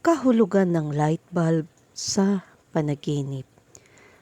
Kahulugan ng light bulb sa panaginip.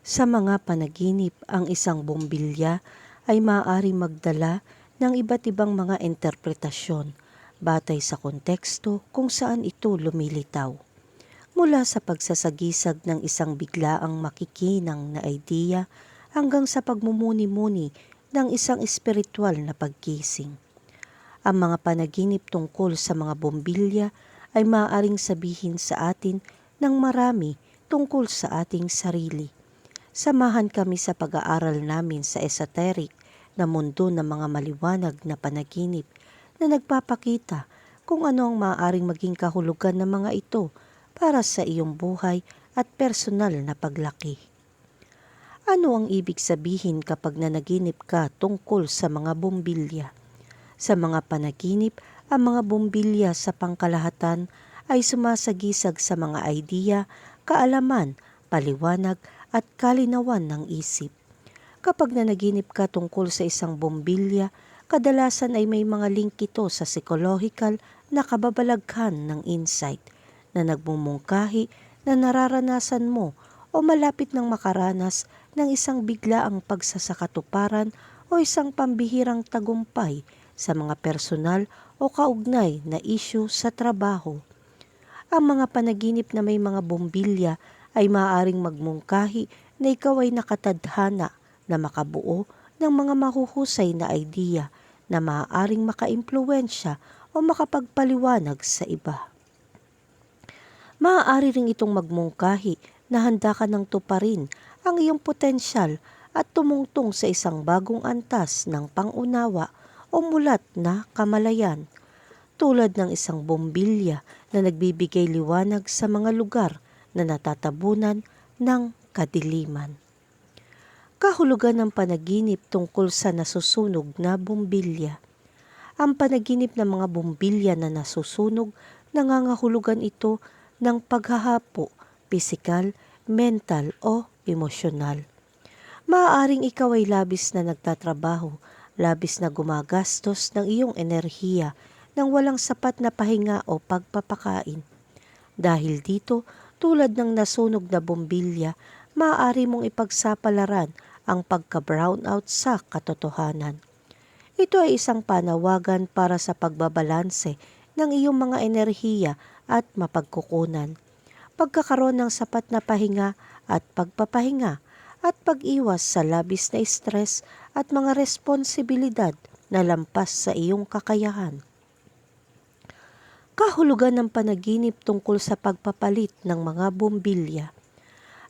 Sa mga panaginip, ang isang bombilya ay maaari magdala ng iba't ibang mga interpretasyon batay sa konteksto kung saan ito lumilitaw. Mula sa pagsasagisag ng isang biglaang makikinang na idea hanggang sa pagmumuni-muni ng isang espiritual na pagkising. Ang mga panaginip tungkol sa mga bombilya ay maaaring sabihin sa atin ng marami tungkol sa ating sarili. Samahan kami sa pag-aaral namin sa esoteric na mundo ng mga maliwanag na panaginip na nagpapakita kung ano ang maaaring maging kahulugan ng mga ito para sa iyong buhay at personal na paglaki. Ano ang ibig sabihin kapag nanaginip ka tungkol sa mga bombilya? Sa mga panaginip, ang mga bombilya sa pangkalahatan ay sumasagisag sa mga idea, kaalaman, paliwanag at kalinawan ng isip. Kapag nanaginip ka tungkol sa isang bombilya, kadalasan ay may mga link ito sa psychological na kababalaghan ng insight na nagmumungkahi na nararanasan mo o malapit ng makaranas ng isang biglaang pagsasakatuparan o isang pambihirang tagumpay sa mga personal o kaugnay na isyu sa trabaho. Ang mga panaginip na may mga bombilya ay maaaring magmungkahi na ikaw ay nakatadhana na makabuo ng mga mahuhusay na idea na maaaring makaimpluwensya o makapagpaliwanag sa iba. Maaari ring itong magmungkahi na handa ka ng tuparin ang iyong potensyal at tumungtong sa isang bagong antas ng pangunawa o mulat na kamalayan, tulad ng isang bombilya na nagbibigay liwanag sa mga lugar na natatabunan ng kadiliman. Kahulugan ng panaginip tungkol sa nasusunog na bombilya. Ang panaginip ng mga bombilya na nasusunog, nangangahulugan ito ng paghahapo, pisikal, mental o emosyonal. Maaaring ikaw ay labis na nagtatrabaho, labis na gumagastos ng iyong enerhiya nang walang sapat na pahinga o pagpapakain. Dahil dito, tulad ng nasunog na bombilya, maaari mong ipagsapalaran ang pagka-brownout sa katotohanan. Ito ay isang panawagan para sa pagbabalanse ng iyong mga enerhiya at mapagkukunan. Pagkakaroon ng sapat na pahinga at pagpapahinga at pag-iwas sa labis na stress at mga responsibilidad na lampas sa iyong kakayahan. Kahulugan ng panaginip tungkol sa pagpapalit ng mga bombilya.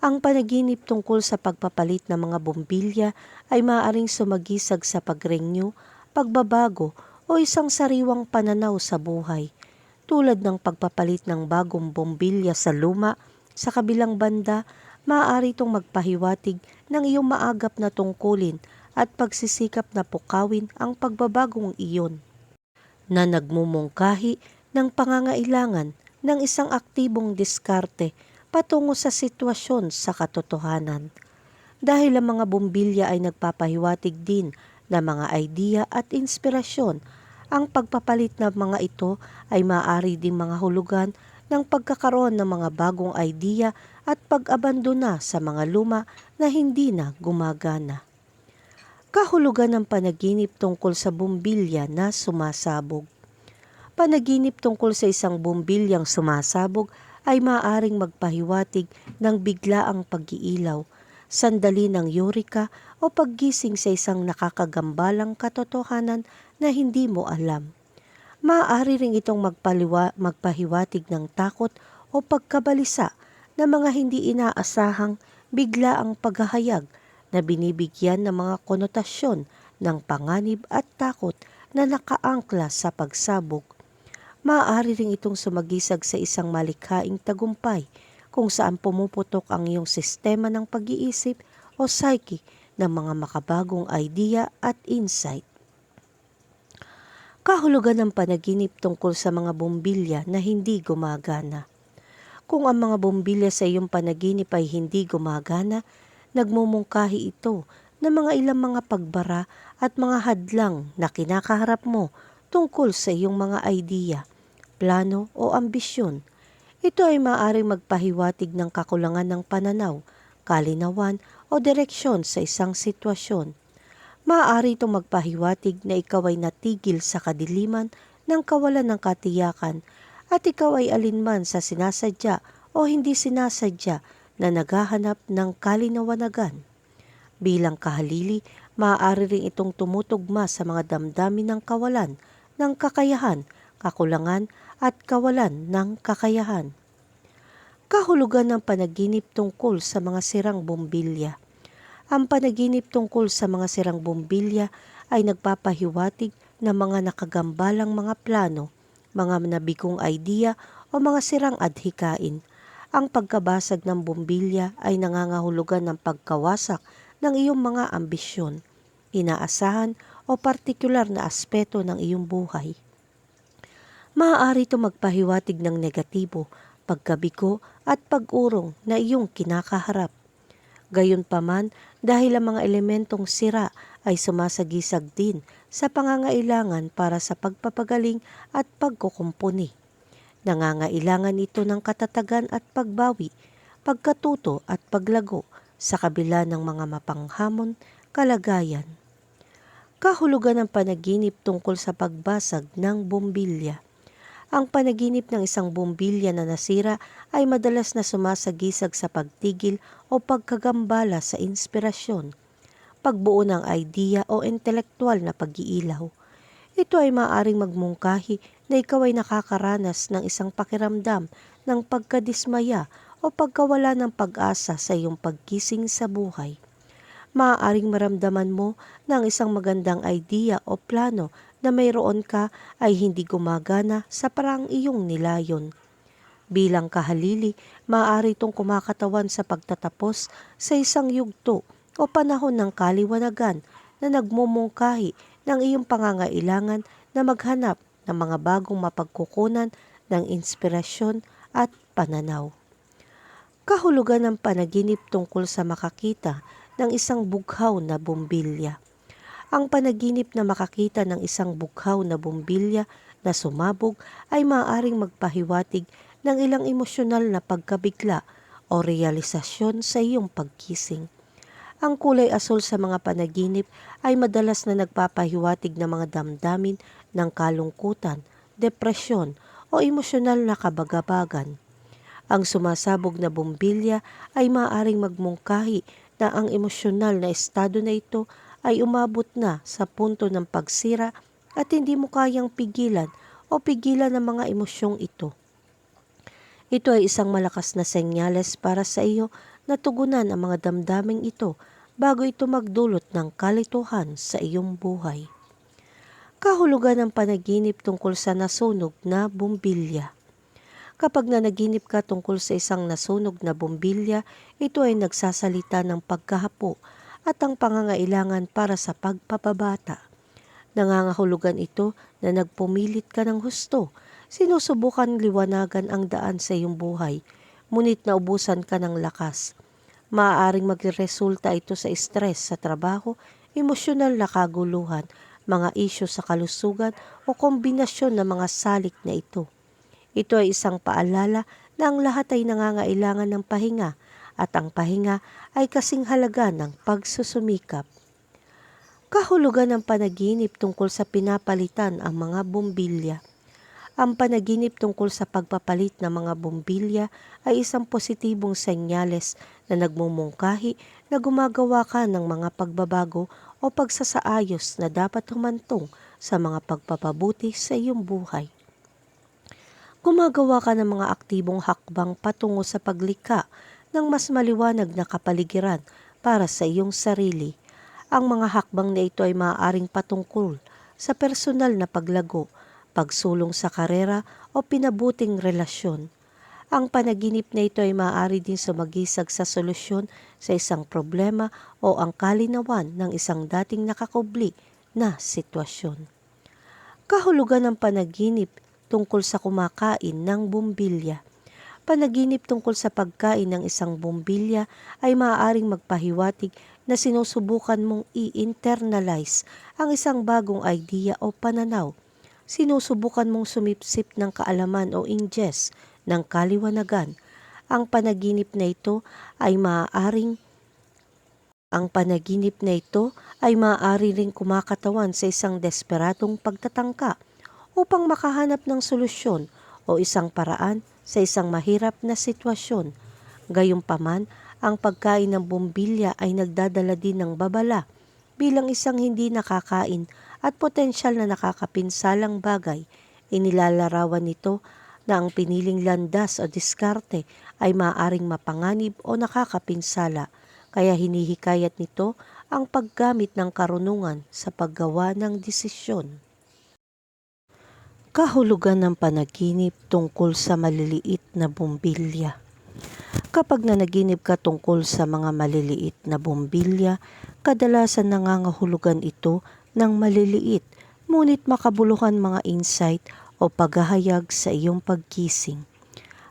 Ang panaginip tungkol sa pagpapalit ng mga bombilya ay maaaring sumagisag sa pag-renew, pagbabago o isang sariwang pananaw sa buhay, tulad ng pagpapalit ng bagong bombilya sa luma, sa kabilang banda, maaari itong magpahiwatig ng iyong maagap na tungkulin at pagsisikap na pukawin ang pagbabagong iyon na nagmumungkahi ng pangangailangan ng isang aktibong diskarte patungo sa sitwasyon sa katotohanan. Dahil ang mga bombilya ay nagpapahiwatig din ng mga idea at inspirasyon, ang pagpapalit ng mga ito ay maaari ding mga hulugan ng pagkakaroon ng mga bagong idea at pag-abandona sa mga luma na hindi na gumagana. Kahulugan ng panaginip tungkol sa bombilya na sumasabog. Panaginip tungkol sa isang bombilyang sumasabog ay maaaring magpahiwatig ng biglaang pag-iilaw, sandali ng eureka o paggising sa isang nakakagambalang katotohanan na hindi mo alam. Maaari ring itong magpaliwa, magpahiwatig ng takot o pagkabalisa na mga hindi inaasahang biglaang paghahayag na binibigyan ng mga konotasyon ng panganib at takot na nakaangkla sa pagsabog maaari rin itong sumagisag sa isang malikhaing tagumpay kung saan pumuputok ang iyong sistema ng pag-iisip o psyche ng mga makabagong idea at insight. Kahulugan ng panaginip tungkol sa mga bombilya na hindi gumagana. Kung ang mga bombilya sa iyong panaginip ay hindi gumagana, nagmumungkahi ito ng mga ilang mga pagbara at mga hadlang na kinakaharap mo tungkol sa iyong mga idea plano o ambisyon. Ito ay maaaring magpahiwatig ng kakulangan ng pananaw, kalinawan o direksyon sa isang sitwasyon. Maaari itong magpahiwatig na ikaw ay natigil sa kadiliman ng kawalan ng katiyakan at ikaw ay alinman sa sinasadya o hindi sinasadya na naghahanap ng kalinawanagan. Bilang kahalili, maaari rin itong tumutugma sa mga damdamin ng kawalan, ng kakayahan, kakulangan at kawalan ng kakayahan. Kahulugan ng panaginip tungkol sa mga sirang bombilya. Ang panaginip tungkol sa mga sirang bombilya ay nagpapahiwatig ng mga nakagambalang mga plano, mga nabigong idea o mga sirang adhikain. Ang pagkabasag ng bombilya ay nangangahulugan ng pagkawasak ng iyong mga ambisyon, inaasahan o partikular na aspeto ng iyong buhay. Maaari ito magpahiwatig ng negatibo, pagkabigo at pag-urong na iyong kinakaharap. Gayunpaman, dahil ang mga elementong sira ay sumasagisag din sa pangangailangan para sa pagpapagaling at pagkukumpuni. Nangangailangan ito ng katatagan at pagbawi, pagkatuto at paglago sa kabila ng mga mapanghamon kalagayan. Kahulugan ng panaginip tungkol sa pagbasag ng bombilya. Ang panaginip ng isang bombilya na nasira ay madalas na sumasagisag sa pagtigil o pagkagambala sa inspirasyon, pagbuo ng idea o intelektual na pag-iilaw. Ito ay maaring magmungkahi na ikaw ay nakakaranas ng isang pakiramdam ng pagkadismaya o pagkawala ng pag-asa sa iyong pagkising sa buhay. Maaaring maramdaman mo na ang isang magandang idea o plano na mayroon ka ay hindi gumagana sa parang iyong nilayon. Bilang kahalili, maaari itong kumakatawan sa pagtatapos sa isang yugto o panahon ng kaliwanagan na nagmumungkahi ng iyong pangangailangan na maghanap ng mga bagong mapagkukunan ng inspirasyon at pananaw. Kahulugan ng panaginip tungkol sa makakita ng isang bughaw na bombilya. Ang panaginip na makakita ng isang bughaw na bombilya na sumabog ay maaaring magpahiwatig ng ilang emosyonal na pagkabigla o realisasyon sa iyong pagkising. Ang kulay asul sa mga panaginip ay madalas na nagpapahiwatig ng mga damdamin ng kalungkutan, depresyon o emosyonal na kabagabagan. Ang sumasabog na bombilya ay maaaring magmungkahi na ang emosyonal na estado na ito ay umabot na sa punto ng pagsira at hindi mo kayang pigilan o pigilan ang mga emosyong ito. Ito ay isang malakas na senyales para sa iyo na tugunan ang mga damdaming ito bago ito magdulot ng kalituhan sa iyong buhay. Kahulugan ng panaginip tungkol sa nasunog na bumbilya. Kapag nanaginip ka tungkol sa isang nasunog na bumbilya, ito ay nagsasalita ng pagkahapo at ang pangangailangan para sa pagpapabata. Nangangahulugan ito na nagpumilit ka ng husto, sinusubukan liwanagan ang daan sa iyong buhay, ngunit naubusan ka ng lakas Maaaring magresulta ito sa stress sa trabaho, emosyonal na kaguluhan, mga isyo sa kalusugan o kombinasyon ng mga salik na ito. Ito ay isang paalala na ang lahat ay nangangailangan ng pahinga at ang pahinga ay kasing halaga ng pagsusumikap. Kahulugan ng panaginip tungkol sa pinapalitan ang mga bombilya. Ang panaginip tungkol sa pagpapalit ng mga bombilya ay isang positibong senyales na nagmumungkahi na gumagawa ka ng mga pagbabago o pagsasaayos na dapat humantong sa mga pagpapabuti sa iyong buhay. Gumagawa ka ng mga aktibong hakbang patungo sa paglikha ng mas maliwanag na kapaligiran para sa iyong sarili. Ang mga hakbang na ito ay maaaring patungkol sa personal na paglago, pagsulong sa karera o pinabuting relasyon. Ang panaginip na ito ay maaari din sumagisag sa solusyon sa isang problema o ang kalinawan ng isang dating nakakubli na sitwasyon. Kahulugan ng panaginip tungkol sa kumakain ng bumbilya. Panaginip tungkol sa pagkain ng isang bumbilya ay maaaring magpahiwatig na sinusubukan mong i-internalize ang isang bagong idea o pananaw sinusubukan mong sumipsip ng kaalaman o ingest ng kaliwanagan. Ang panaginip na ito ay maaaring ang panaginip na ito ay maaari ring kumakatawan sa isang desperadong pagtatangka upang makahanap ng solusyon o isang paraan sa isang mahirap na sitwasyon. Gayunpaman, ang pagkain ng bumbilya ay nagdadala din ng babala bilang isang hindi nakakain at potensyal na nakakapinsalang bagay. Inilalarawan nito na ang piniling landas o diskarte ay maaaring mapanganib o nakakapinsala, kaya hinihikayat nito ang paggamit ng karunungan sa paggawa ng desisyon. Kahulugan ng panaginip tungkol sa maliliit na bumbilya. Kapag nanaginip ka tungkol sa mga maliliit na bumbilya, kadalasan nangangahulugan ito ng maliliit ngunit makabuluhan mga insight o paghahayag sa iyong pagkising.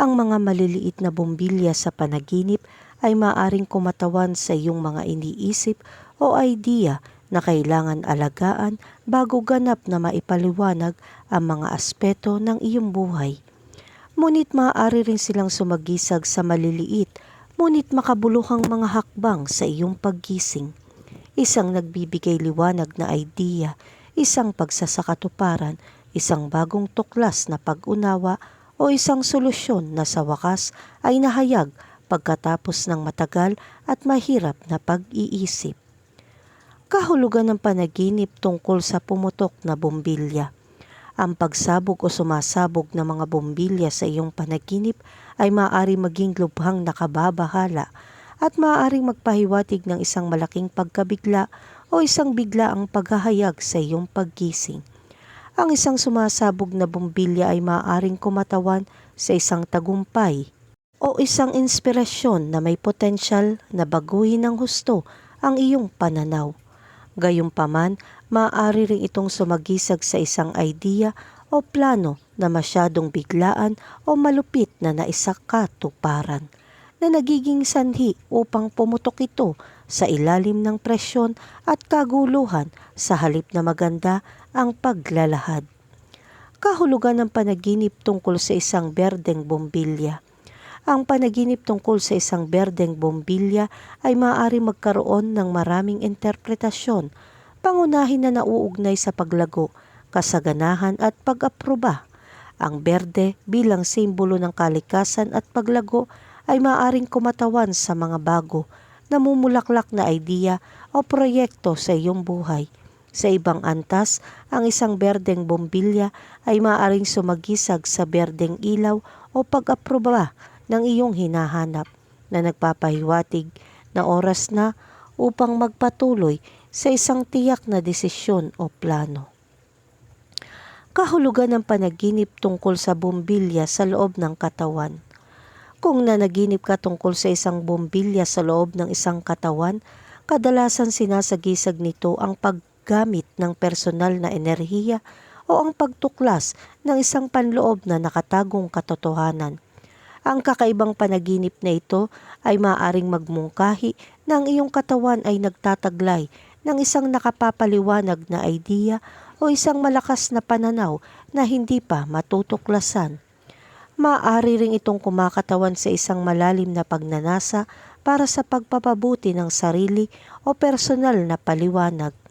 Ang mga maliliit na bumbilya sa panaginip ay maaring kumatawan sa iyong mga iniisip o idea na kailangan alagaan bago ganap na maipaliwanag ang mga aspeto ng iyong buhay. Ngunit maaari rin silang sumagisag sa maliliit, ngunit makabuluhang mga hakbang sa iyong paggising. Isang nagbibigay liwanag na idea, isang pagsasakatuparan, isang bagong tuklas na pag-unawa o isang solusyon na sa wakas ay nahayag pagkatapos ng matagal at mahirap na pag-iisip. Kahulugan ng panaginip tungkol sa pumutok na bumbilya. Ang pagsabog o sumasabog ng mga bumbilya sa iyong panaginip ay maaari maging lubhang nakababahala at maaaring magpahiwatig ng isang malaking pagkabigla o isang biglaang paghahayag sa iyong paggising. Ang isang sumasabog na bumbilya ay maaaring kumatawan sa isang tagumpay o isang inspirasyon na may potensyal na baguhin ng husto ang iyong pananaw. Gayunpaman, maaari rin itong sumagisag sa isang idea o plano na masyadong biglaan o malupit na naisakatuparan na nagiging sanhi upang pumutok ito sa ilalim ng presyon at kaguluhan sa halip na maganda ang paglalahad. Kahulugan ng panaginip tungkol sa isang berdeng bombilya. Ang panaginip tungkol sa isang berdeng bombilya ay maaari magkaroon ng maraming interpretasyon, pangunahin na nauugnay sa paglago, kasaganahan at pag-aproba. Ang berde bilang simbolo ng kalikasan at paglago ay maaaring kumatawan sa mga bago, namumulaklak na idea o proyekto sa iyong buhay. Sa ibang antas, ang isang berdeng bombilya ay maaaring sumagisag sa berdeng ilaw o pag-aproba ng iyong hinahanap na nagpapahiwatig na oras na upang magpatuloy sa isang tiyak na desisyon o plano. Kahulugan ng panaginip tungkol sa bumbilya sa loob ng katawan. Kung nanaginip ka tungkol sa isang bumbilya sa loob ng isang katawan, kadalasan sinasagisag nito ang paggamit ng personal na enerhiya o ang pagtuklas ng isang panloob na nakatagong katotohanan. Ang kakaibang panaginip na ito ay maaaring magmungkahi na ang iyong katawan ay nagtataglay ng isang nakapapaliwanag na idea o isang malakas na pananaw na hindi pa matutuklasan. Maaari ring itong kumakatawan sa isang malalim na pagnanasa para sa pagpapabuti ng sarili o personal na paliwanag.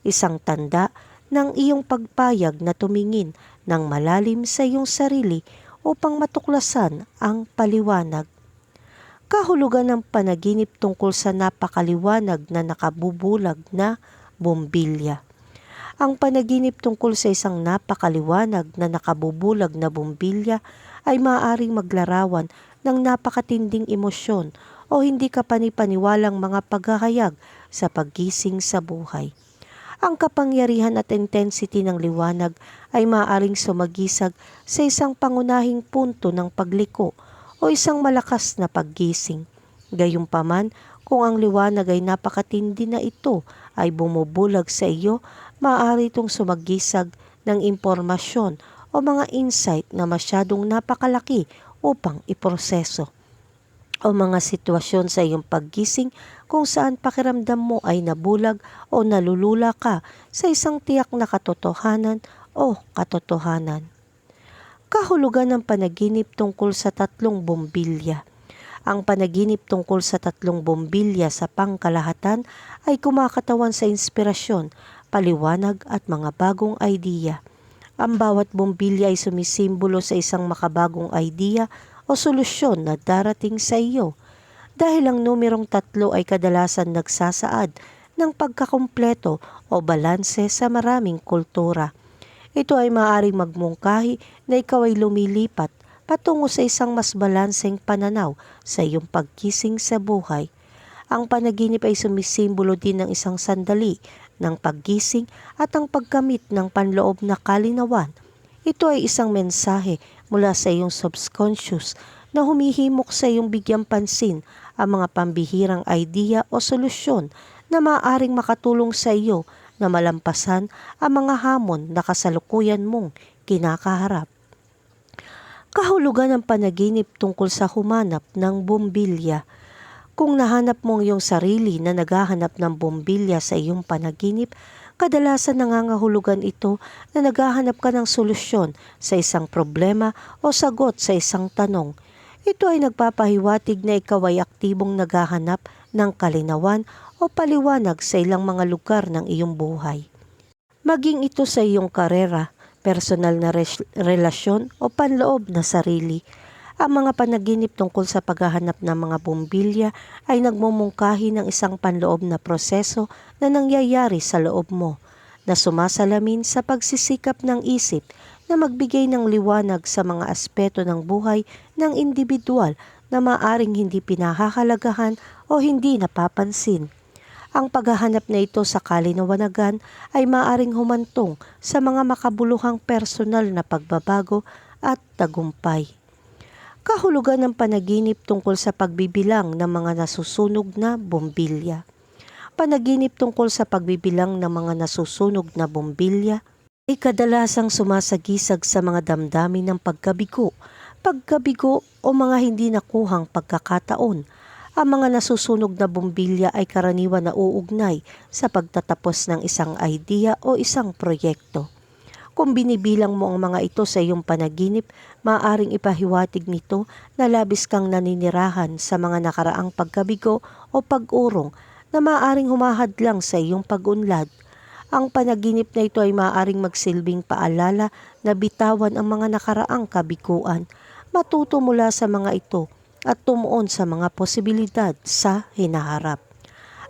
Isang tanda ng iyong pagpayag na tumingin ng malalim sa iyong sarili upang matuklasan ang paliwanag. Kahulugan ng panaginip tungkol sa napakaliwanag na nakabubulag na bombilya. Ang panaginip tungkol sa isang napakaliwanag na nakabubulag na bombilya ay maaaring maglarawan ng napakatinding emosyon o hindi ka panipaniwalang mga paghahayag sa paggising sa buhay. Ang kapangyarihan at intensity ng liwanag ay maaaring sumagisag sa isang pangunahing punto ng pagliko o isang malakas na paggising. Gayunpaman, kung ang liwanag ay napakatindi na ito ay bumubulag sa iyo, maaari itong sumagisag ng impormasyon o mga insight na masyadong napakalaki upang iproseso o mga sitwasyon sa iyong paggising kung saan pakiramdam mo ay nabulag o nalulula ka sa isang tiyak na katotohanan o katotohanan. Kahulugan ng panaginip tungkol sa tatlong bombilya. Ang panaginip tungkol sa tatlong bombilya sa pangkalahatan ay kumakatawan sa inspirasyon, paliwanag at mga bagong idea. Ang bawat bombilya ay sumisimbolo sa isang makabagong idea o solusyon na darating sa iyo. Dahil ang numerong tatlo ay kadalasan nagsasaad ng pagkakumpleto o balanse sa maraming kultura. Ito ay maaaring magmungkahi na ikaw ay lumilipat patungo sa isang mas balanseng pananaw sa iyong pagkising sa buhay. Ang panaginip ay sumisimbolo din ng isang sandali ng paggising at ang pagkamit ng panloob na kalinawan. Ito ay isang mensahe mula sa iyong subconscious na humihimok sa iyong bigyang pansin ang mga pambihirang idea o solusyon na maaaring makatulong sa iyo na malampasan ang mga hamon na kasalukuyan mong kinakaharap. Kahulugan ng panaginip tungkol sa humanap ng bombilya. Kung nahanap mo ang iyong sarili na naghahanap ng bombilya sa iyong panaginip, kadalasan nangangahulugan ito na naghahanap ka ng solusyon sa isang problema o sagot sa isang tanong. Ito ay nagpapahiwatig na ikaw ay aktibong naghahanap ng kalinawan o paliwanag sa ilang mga lugar ng iyong buhay. Maging ito sa iyong karera, personal na res- relasyon o panloob na sarili. Ang mga panaginip tungkol sa paghahanap ng mga bombilya ay nagmumungkahi ng isang panloob na proseso na nangyayari sa loob mo na sumasalamin sa pagsisikap ng isip na magbigay ng liwanag sa mga aspeto ng buhay ng individual na maaring hindi pinahahalagahan o hindi napapansin. Ang paghahanap na ito sa kalinawanagan ay maaring humantong sa mga makabuluhang personal na pagbabago at tagumpay. Kahulugan ng panaginip tungkol sa pagbibilang ng mga nasusunog na bombilya. Panaginip tungkol sa pagbibilang ng mga nasusunog na bombilya ay sumasagisag sa mga damdamin ng pagkabigo, pagkabigo o mga hindi nakuhang pagkakataon ang mga nasusunog na bombilya ay karaniwan na uugnay sa pagtatapos ng isang idea o isang proyekto. Kung binibilang mo ang mga ito sa iyong panaginip, maaaring ipahiwatig nito na labis kang naninirahan sa mga nakaraang pagkabigo o pag-urong na maaaring humahadlang sa iyong pag-unlad. Ang panaginip na ito ay maaaring magsilbing paalala na bitawan ang mga nakaraang kabiguan. Matuto mula sa mga ito at tumuon sa mga posibilidad sa hinaharap.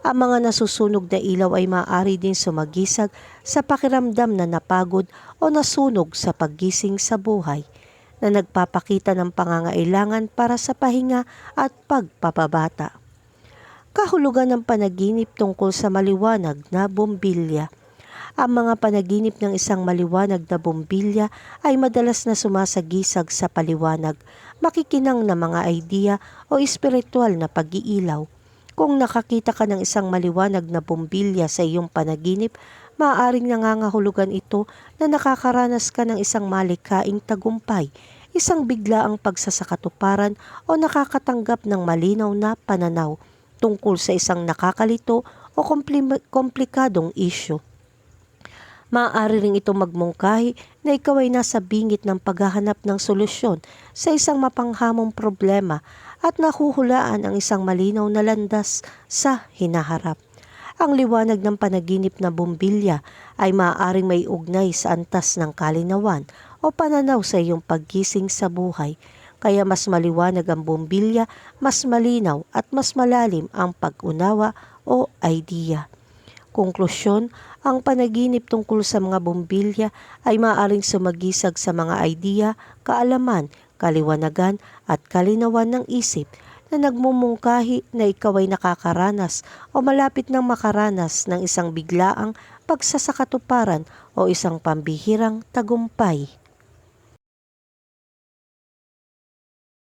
Ang mga nasusunog na ilaw ay maaari din sumagisag sa pakiramdam na napagod o nasunog sa paggising sa buhay na nagpapakita ng pangangailangan para sa pahinga at pagpapabata. Kahulugan ng panaginip tungkol sa maliwanag na bombilya – ang mga panaginip ng isang maliwanag na bombilya ay madalas na sumasagisag sa paliwanag, makikinang na mga idea o espiritual na pag-iilaw. Kung nakakita ka ng isang maliwanag na bombilya sa iyong panaginip, maaaring nangangahulugan ito na nakakaranas ka ng isang malikaing tagumpay, isang biglaang pagsasakatuparan o nakakatanggap ng malinaw na pananaw tungkol sa isang nakakalito o komplikadong isyu. Maaari ring itong magmungkahi na ikaw ay nasa bingit ng paghahanap ng solusyon sa isang mapanghamong problema at nahuhulaan ang isang malinaw na landas sa hinaharap. Ang liwanag ng panaginip na bombilya ay maaaring may ugnay sa antas ng kalinawan o pananaw sa iyong paggising sa buhay. Kaya mas maliwanag ang bombilya, mas malinaw at mas malalim ang pag-unawa o idea. Konklusyon, ang panaginip tungkol sa mga bombilya ay maaaring sumagisag sa mga idea, kaalaman, kaliwanagan at kalinawan ng isip na nagmumungkahi na ikaw ay nakakaranas o malapit ng makaranas ng isang biglaang pagsasakatuparan o isang pambihirang tagumpay.